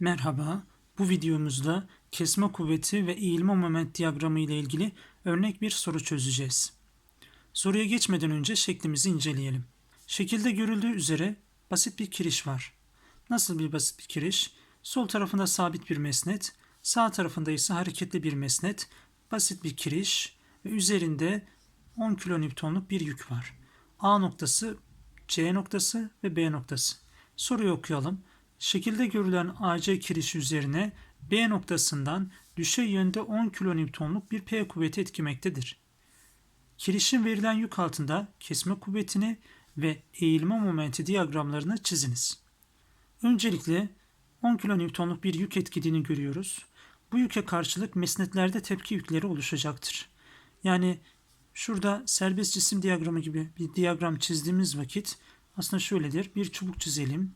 Merhaba, bu videomuzda kesme kuvveti ve eğilme moment diyagramı ile ilgili örnek bir soru çözeceğiz. Soruya geçmeden önce şeklimizi inceleyelim. Şekilde görüldüğü üzere basit bir kiriş var. Nasıl bir basit bir kiriş? Sol tarafında sabit bir mesnet, sağ tarafında ise hareketli bir mesnet, basit bir kiriş ve üzerinde 10 kilonewtonluk bir yük var. A noktası, C noktası ve B noktası. Soruyu okuyalım. Şekilde görülen AC kirişi üzerine B noktasından düşey yönde 10 kilonewtonluk bir P kuvveti etkimektedir. Kirişin verilen yük altında kesme kuvvetini ve eğilme momenti diyagramlarını çiziniz. Öncelikle 10 kilonewtonluk bir yük etkilediğini görüyoruz. Bu yüke karşılık mesnetlerde tepki yükleri oluşacaktır. Yani şurada serbest cisim diyagramı gibi bir diyagram çizdiğimiz vakit aslında şöyledir. Bir çubuk çizelim.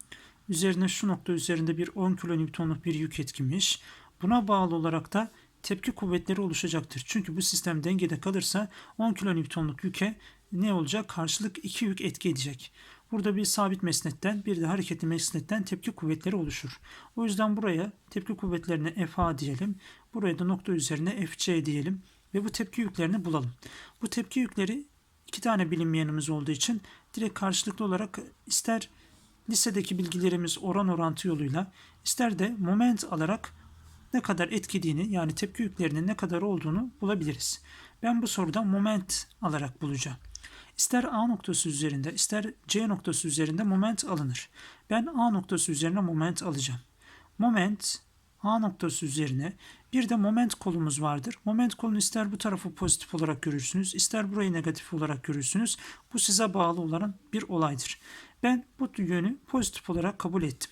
Üzerine şu nokta üzerinde bir 10 kilonewtonluk bir yük etkimiş. Buna bağlı olarak da tepki kuvvetleri oluşacaktır. Çünkü bu sistem dengede kalırsa 10 kilonewtonluk yüke ne olacak? Karşılık iki yük etki edecek. Burada bir sabit mesnetten bir de hareketli mesnetten tepki kuvvetleri oluşur. O yüzden buraya tepki kuvvetlerine FA diyelim. Buraya da nokta üzerine FC diyelim. Ve bu tepki yüklerini bulalım. Bu tepki yükleri iki tane bilinmeyenimiz olduğu için direkt karşılıklı olarak ister lisedeki bilgilerimiz oran orantı yoluyla ister de moment alarak ne kadar etkilediğini yani tepki yüklerinin ne kadar olduğunu bulabiliriz. Ben bu soruda moment alarak bulacağım. İster A noktası üzerinde ister C noktası üzerinde moment alınır. Ben A noktası üzerine moment alacağım. Moment A noktası üzerine bir de moment kolumuz vardır. Moment kolunu ister bu tarafı pozitif olarak görürsünüz, ister burayı negatif olarak görürsünüz. Bu size bağlı olan bir olaydır. Ben bu yönü pozitif olarak kabul ettim.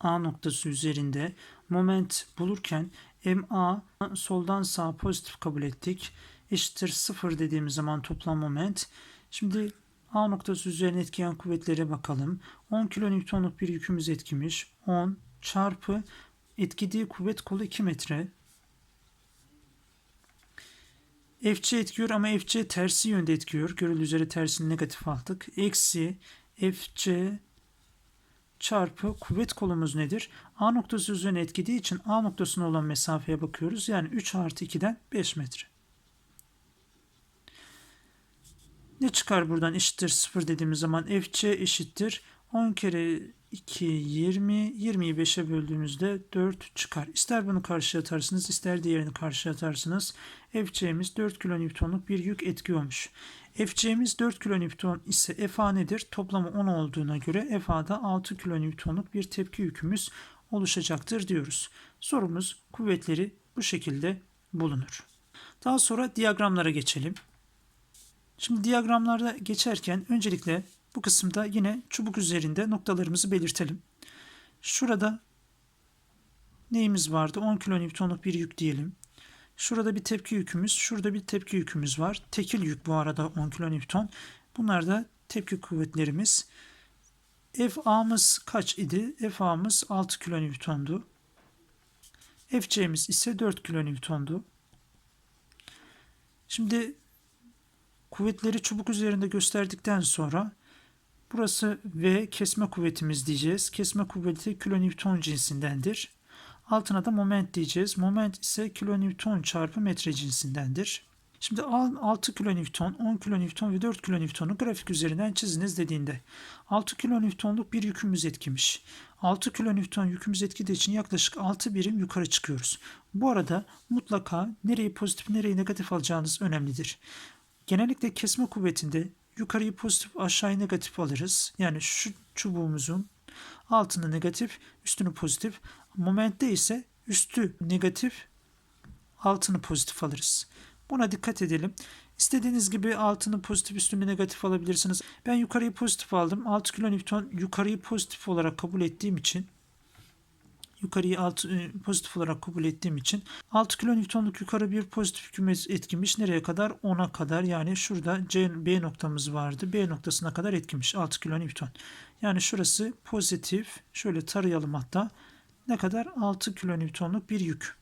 A noktası üzerinde moment bulurken MA soldan sağa pozitif kabul ettik. Eşittir 0 dediğimiz zaman toplam moment. Şimdi A noktası üzerine etkileyen kuvvetlere bakalım. 10 kilonewtonluk bir yükümüz etkimiş. 10 çarpı etkilediği kuvvet kolu 2 metre. FC etkiyor ama FC tersi yönde etkiyor. Görüldüğü üzere tersini negatif aldık. Eksi FC çarpı kuvvet kolumuz nedir? A noktası üzerine etkilediği için A noktasına olan mesafeye bakıyoruz. Yani 3 artı 2'den 5 metre. Ne çıkar buradan eşittir 0 dediğimiz zaman FC eşittir 10 kere 2 20 20'yi 5'e böldüğümüzde 4 çıkar. İster bunu karşıya atarsınız ister diğerini karşıya atarsınız. FC'miz 4 kilonewtonluk bir yük etkiyormuş. FC'miz 4 kilonewton ise FA nedir? Toplamı 10 olduğuna göre FA'da 6 kilonewtonluk bir tepki yükümüz oluşacaktır diyoruz. Sorumuz kuvvetleri bu şekilde bulunur. Daha sonra diyagramlara geçelim. Şimdi diyagramlarda geçerken öncelikle bu kısımda yine çubuk üzerinde noktalarımızı belirtelim. Şurada neyimiz vardı? 10 kilonewtonluk bir yük diyelim. Şurada bir tepki yükümüz, şurada bir tepki yükümüz var. Tekil yük bu arada 10 kilonewton. Bunlar da tepki kuvvetlerimiz. FA'mız kaç idi? FA'mız 6 kilonewtondu. FC'miz ise 4 kilonewtondu. Şimdi kuvvetleri çubuk üzerinde gösterdikten sonra burası V kesme kuvvetimiz diyeceğiz. Kesme kuvveti kilonewton cinsindendir. Altına da moment diyeceğiz. Moment ise kilonewton çarpı metre cinsindendir. Şimdi 6 kilonewton, 10 kilonewton ve 4 kilonewtonu grafik üzerinden çiziniz dediğinde 6 kilonewtonluk bir yükümüz etkimiş. 6 kilonewton yükümüz etkilediği için yaklaşık 6 birim yukarı çıkıyoruz. Bu arada mutlaka nereyi pozitif nereyi negatif alacağınız önemlidir. Genellikle kesme kuvvetinde yukarıyı pozitif aşağıyı negatif alırız. Yani şu çubuğumuzun altını negatif üstünü pozitif. Momentte ise üstü negatif altını pozitif alırız. Buna dikkat edelim. İstediğiniz gibi altını pozitif üstünü negatif alabilirsiniz. Ben yukarıyı pozitif aldım. 6 kilonewton yukarıyı pozitif olarak kabul ettiğim için yukarıyı alt, pozitif olarak kabul ettiğim için 6 kilonewtonluk yukarı bir pozitif hükümet etkimiş. Nereye kadar? 10'a kadar yani şurada C, B noktamız vardı. B noktasına kadar etkimiş 6 kilonewton. Yani şurası pozitif. Şöyle tarayalım hatta. Ne kadar? 6 kilonewtonluk bir yük.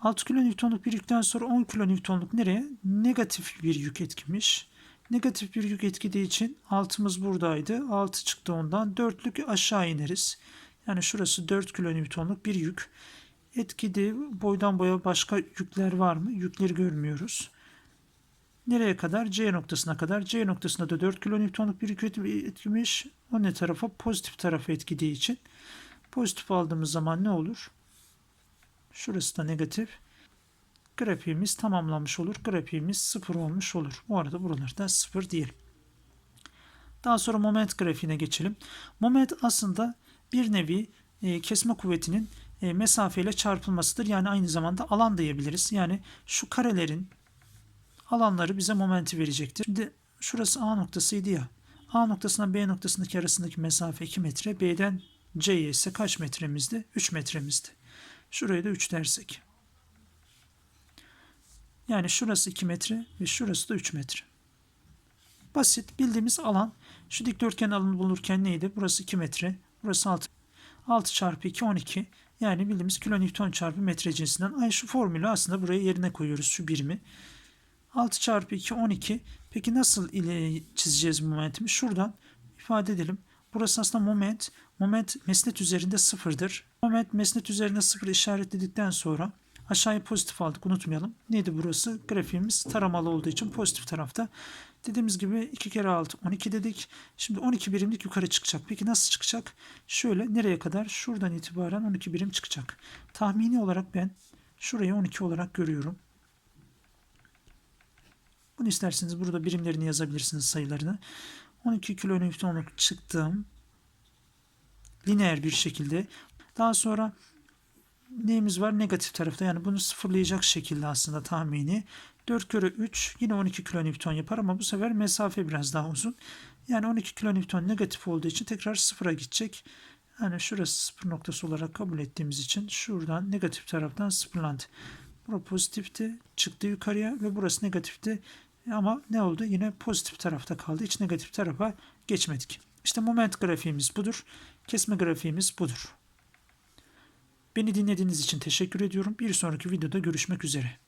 6 kilonewtonluk bir yükten sonra 10 kilonewtonluk nereye? Negatif bir yük etkimiş. Negatif bir yük etkilediği için altımız buradaydı. 6 çıktı ondan. Dörtlük aşağı ineriz. Yani şurası 4 kilonewtonluk bir yük. Etkide boydan boya başka yükler var mı? Yükleri görmüyoruz. Nereye kadar? C noktasına kadar. C noktasında da 4 kilonewtonluk bir yük etkimiş. O ne tarafa? Pozitif tarafa etkilediği için. Pozitif aldığımız zaman ne olur? Şurası da negatif. Grafiğimiz tamamlanmış olur. Grafiğimiz 0 olmuş olur. Bu arada buralarda 0 diyelim. Daha sonra moment grafiğine geçelim. Moment aslında bir nevi e, kesme kuvvetinin e, mesafeyle çarpılmasıdır. Yani aynı zamanda alan diyebiliriz. Yani şu karelerin alanları bize momenti verecektir. Şimdi şurası A noktasıydı ya. A noktasından B noktasındaki arasındaki mesafe 2 metre. B'den C'ye ise kaç metremizdi? 3 metremizdi. Şuraya da 3 dersek. Yani şurası 2 metre ve şurası da 3 metre. Basit bildiğimiz alan. Şu dikdörtgen alanı bulurken neydi? Burası 2 metre. Burası 6. 6 çarpı 2 12. Yani bildiğimiz kilonewton çarpı metre cinsinden. Ay şu formülü aslında buraya yerine koyuyoruz şu birimi. 6 çarpı 2 12. Peki nasıl ile çizeceğiz momentimi? Şuradan ifade edelim. Burası aslında moment. Moment mesnet üzerinde sıfırdır. Moment mesnet üzerinde sıfır işaretledikten sonra aşağıya pozitif aldık unutmayalım. Neydi burası? Grafiğimiz taramalı olduğu için pozitif tarafta. Dediğimiz gibi 2 kere 6 12 dedik. Şimdi 12 birimlik yukarı çıkacak. Peki nasıl çıkacak? Şöyle nereye kadar? Şuradan itibaren 12 birim çıkacak. Tahmini olarak ben şurayı 12 olarak görüyorum. Bunu isterseniz burada birimlerini yazabilirsiniz sayılarını. 12 kilonewtonluk çıktım. Lineer bir şekilde. Daha sonra neyimiz var? Negatif tarafta. Yani bunu sıfırlayacak şekilde aslında tahmini. 4 kere 3 yine 12 kilonewton yapar ama bu sefer mesafe biraz daha uzun. Yani 12 kilonewton negatif olduğu için tekrar sıfıra gidecek. Yani şurası sıfır noktası olarak kabul ettiğimiz için şuradan negatif taraftan sıfırlandı. Burası pozitifti. Çıktı yukarıya ve burası negatifti. Ama ne oldu? Yine pozitif tarafta kaldı. Hiç negatif tarafa geçmedik. İşte moment grafiğimiz budur. Kesme grafiğimiz budur. Beni dinlediğiniz için teşekkür ediyorum. Bir sonraki videoda görüşmek üzere.